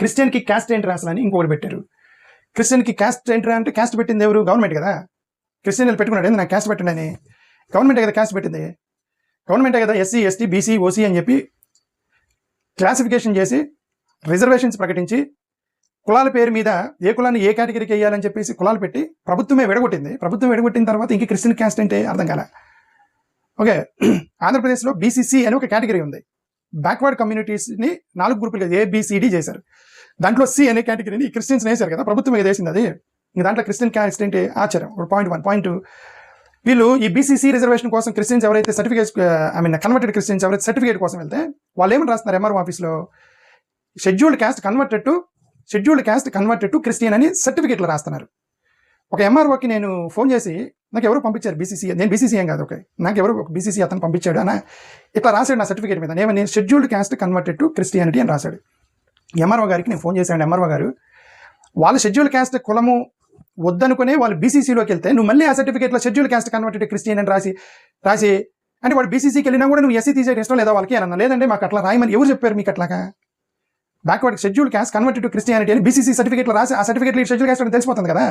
క్రిస్టియన్కి caste entry అని ఇంకొకటి పెట్టారు. క్రిస్టియన్కి క్యాస్ట్ ఎంట్రీ అంటే క్యాస్ట్ పెట్టింది ఎవరు? గవర్నమెంట్ కదా? క్రిస్టియన్ పెట్టుకున్నాడు. ఏంది నాకు క్యాస్ట్ పెట్టండి అని గవర్నమెంటే కదా క్యాస్ట్ పెట్టింది. గవర్నమెంటే కదా ఎస్సీ ఎస్టీ బీసీ ఓసీ అని చెప్పి క్లాసిఫికేషన్ చేసి రిజర్వేషన్స్ ప్రకటించి కులాల పేరు మీద ఏ కులాన్ని ఏ కేటగిరీకి వేయాలని చెప్పేసి కులాలు పెట్టి ప్రభుత్వమే విడగొట్టింది. ప్రభుత్వం విడగొట్టిన తర్వాత ఇంక క్రిస్టియన్ క్యాస్ట్ అంటే అర్థం కాల. ఓకే. ఆంధ్రప్రదేశ్లో బీసీసీ అని ఒక కేటగిరీ ఉంది. బ్యాక్వర్డ్ కమ్యూనిటీస్ని నాలుగు గ్రూపులుగా ఏబిసిడి చేశారు. దాంట్లో సి అనే కేటగిరీని క్రిస్టియన్స్ వేశారు కదా ప్రభుత్వం ఏది వేసింది అది. దాంట్లో క్రిస్టియన్ క్యాస్ట్ అంటే ఆచారం పాయింట్ వన్ పాయింట్ వీళ్ళు ఈ బీసీసీ రిజర్వేషన్ కోసం క్రిస్టియన్స్ ఎవరైతే certificate I mean converted Christians ఎవరైతే సర్టిఫికేట్ కోసం వెళ్తే వాళ్ళు ఏమని రాస్తున్నారు ఎంఆర్ఓ ఆఫీస్లో scheduled caste converted to scheduled caste converted to Christian అని సర్టిఫికేట్లు రాస్తున్నారు. ఒక ఎంఆర్ఓకి నేను ఫోన్ చేసి నాకు ఎవరు పంపించారు బీసీసీ నేను బీసీసీఎం కాదు ఓకే. నాకు ఎవరు బీసీసీ అతను పంపించాడు అని ఇట్లా రాశాడు నా సర్టిఫికేట్ మీద. నేను scheduled caste converted to Christianity అని రాశాడు. ఎంఆర్ఓ గారికి నేను ఫోన్ చేశాను ఎంఆర్ఓ గారు. వాళ్ళ షెడ్యూల్ క్యాస్ట్ కులము వద్దనుకునే వాళ్ళు బీసీసీలోకి వెళ్తే నువ్వు మళ్ళీ ఆ సర్టిఫికేట్లో షెడ్యూల్ క్యాస్ట్ కన్వర్టెడ్ క్రిస్టియన్ అని రాసి రాసి అంటే వాడు బీసీసీకి వెళ్ళినా కూడా నువ్వు ఎస్సీ తీసే ఇష్టం లేదా వాళ్ళకి అన్న లేదంటే మాకు అట్లా రాయమని ఎవరు చెప్పారు మీకు అట్లాగా? Backward schedule caste converted to Christianity అని బీసీసీ సర్టిఫికేట్లో రాసి ఆ సర్టిఫికేట్లో షెడ్యూల్ క్యాస్ట్ అని తెలిసిపోతుంది కదా.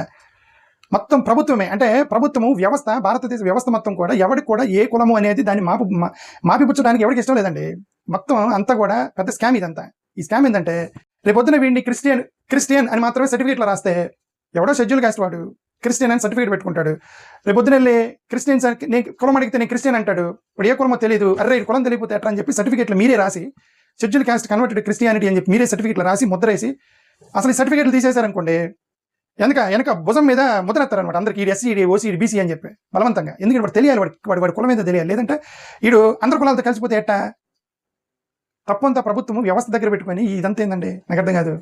మొత్తం ప్రభుత్వమే. అంటే ప్రభుత్వము వ్యవస్థ భారతదేశ వ్యవస్థ మొత్తం కూడా ఎవరికి కూడా ఏ కులము అనేది దాన్ని మాపు మాపిపుచ్చడానికి ఎవరికి ఇష్టం లేదండి. మొత్తం అంతా కూడా పెద్ద స్కామ్ ఇదంతా. ఈ స్కామ్ ఏంటంటే రేపొద్దున వీడిని క్రిస్టియన్ క్రిస్టియన్ అని మాత్రమే సర్టిఫికేట్లో రాస్తే ఎవడో షెడ్యూల్ కాస్ట్ వాడు క్రిస్టియన్ అని సర్టిఫికేట్ పెట్టుకుంటాడు. రేపొద్దున వెళ్ళి క్రిస్టియన్స్ నేను కులం అడిగితే నేను క్రిస్టియన్ అంటాడు. ఇప్పుడు ఏ కులమో తెలియదు అరే కులం తెలియపోతే ఎట్లా అని చెప్పి సర్టిఫికేట్లు మీరే రాసి షెడ్యూల్ కాస్ట్ కన్వర్టెడ్ క్రిస్టియానిటీ అని చెప్పి మీరే సర్టిఫికేట్లు రాసి ముద్రేసి అసలు ఈ సర్టిఫికేట్లు తీసేశారనుకోండి వెనక వెనక భుజం మీద ముద్రేస్తారనమాట అందరికి ఈడు ఎస్సీ ఓసీ బీసీ అని చెప్పి బలవంతంగా. ఎందుకంటే వాడు తెలియాలి వాడి వాడి వాడి కులం మీద తెలియాలి. లేదంటే వీడు అందరి కులాలతో కలిసిపోతే ఎట్టా? తప్పంతా ప్రభుత్వం వ్యవస్థ దగ్గర పెట్టుకొని ఇదంతా ఏందండి? నాకు అర్థం కాదు.